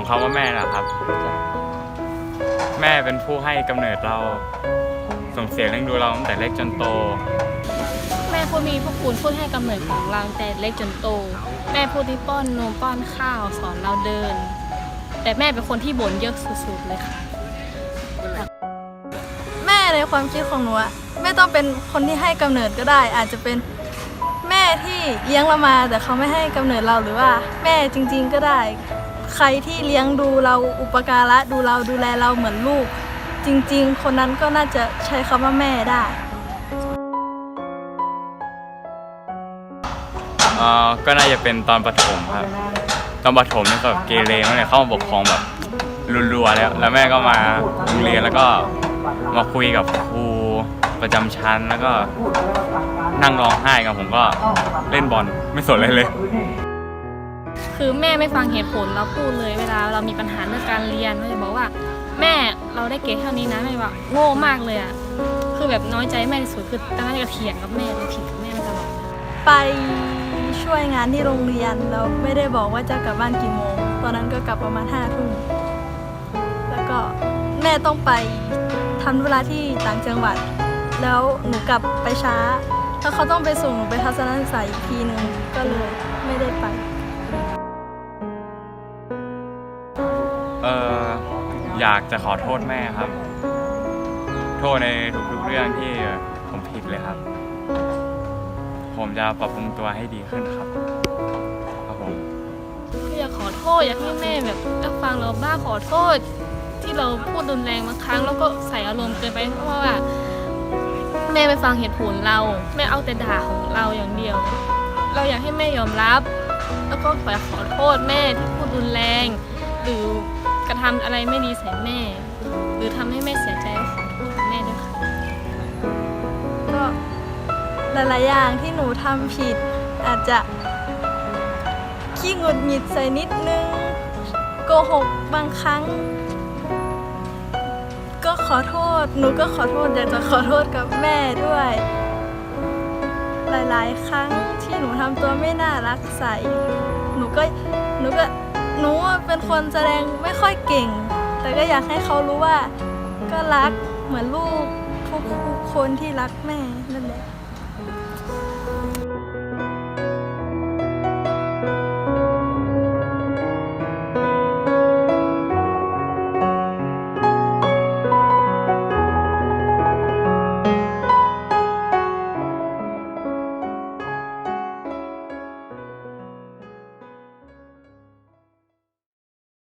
ของคำว่าแม่แหละครับ แม่เป็นผู้ให้กำเนิดเรา ส่งเสียงเลี้ยงดูเราตั้งแต่เล็กจนโต แม่ผู้มีพระคุณผู้ให้กำเนิดของเราตั้งแต่เล็กจนโต แม่ผู้ที่ป้อนนมป้อนข้าวสอนเราเดิน แต่แม่เป็นคนที่บ่นเยอะสุดๆเลยค่ะ แม่ในความคิดของหนูอะไม่ต้องเป็นคนที่ให้กำเนิดก็ได้ อาจจะเป็นแม่ที่เลี้ยงเรามาแต่เขาไม่ให้กำเนิดเราหรือว่า แม่จริง ๆก็ได้ ใครที่เลี้ยงดูเราอุปการะดูเราดูแลเราเหมือนลูก จริง ๆ คนนั้นก็น่าจะใช้คำว่าแม่ได้ เอ่อก็น่าจะเป็นตอนประถมครับ ตอนประถมเนี่ยก็แบบเกเรมากเลยเข้ามาปกครองแบบรัวๆแล้วแล้วแม่ก็มาโรงเรียนแล้วก็มาคุยกับครูประจำชั้นแล้วก็นั่งร้องไห้กับผมก็เล่นบอลไม่สนเลยเลย คือแม่ไม่ฟังเหตุผลเราพูดเลยเวลาเรามีปัญหาเรื่องการเรียนแม่จะบอกว่า แม่เราได้เกรดเท่านี้นะแม่ว่าโง่มากเลยอะคือแบบน้อยใจแม่ที่สุดคือตอนนั้นก็เถียงกับแม่เลยเถียงกับแม่มาตลอดไปช่วยงานที่โรงเรียนแล้วไม่ได้บอกว่าจะกลับบ้านกี่โมง ตอนนั้นก็กลับประมาณห้าทุ่มแล้วก็แม่ต้องไปทำธุระที่ต่างจังหวัด แล้วหนูกลับไปช้าถ้าเขาต้องไปส่งหนูไปทัศนศึกษาอีกทีหนึ่งก็เลยไม่ได้ไป อยากจะขอโทษแม่ครับ โทษในทุกๆเรื่องที่ผมผิดเลยครับ ผมจะปรับปรุงตัวให้ดีขึ้นครับ ครับผมอยากขอโทษอยากให้แม่แบบรับฟังเราบ้างขอโทษ ที่เราพูดรุนแรงบางครั้ง แล้วก็ใส่อารมณ์เกินไปเพราะว่า แม่ไม่ฟังเหตุผลเรา แม่เอาแต่ด่าของเราอย่างเดียว เราอยากให้แม่ยอมรับ แล้วก็ขอขอโทษแม่ที่พูดรุนแรง ทำอะไรไม่ดีใส่แม่ หรือทำให้แม่เสียใจก็ขอโทษแม่ด้วยค่ะก็หลายๆอย่างที่หนูทำผิด อาจจะขี้หงุดหงิดใส่นิดนึงโกหกบางครั้ง ก็ขอโทษหนูก็ขอโทษอยากจะขอโทษกับแม่ด้วย หลายๆ ครั้งที่หนูทำตัวไม่น่ารักใส่หนูก็หนูก็ หนูเป็นคนแสดงไม่ค่อยเก่ง แต่ก็อยากให้เขารู้ว่า ก็รักเหมือนลูกทุกคนที่รักแม่นั่นแหละ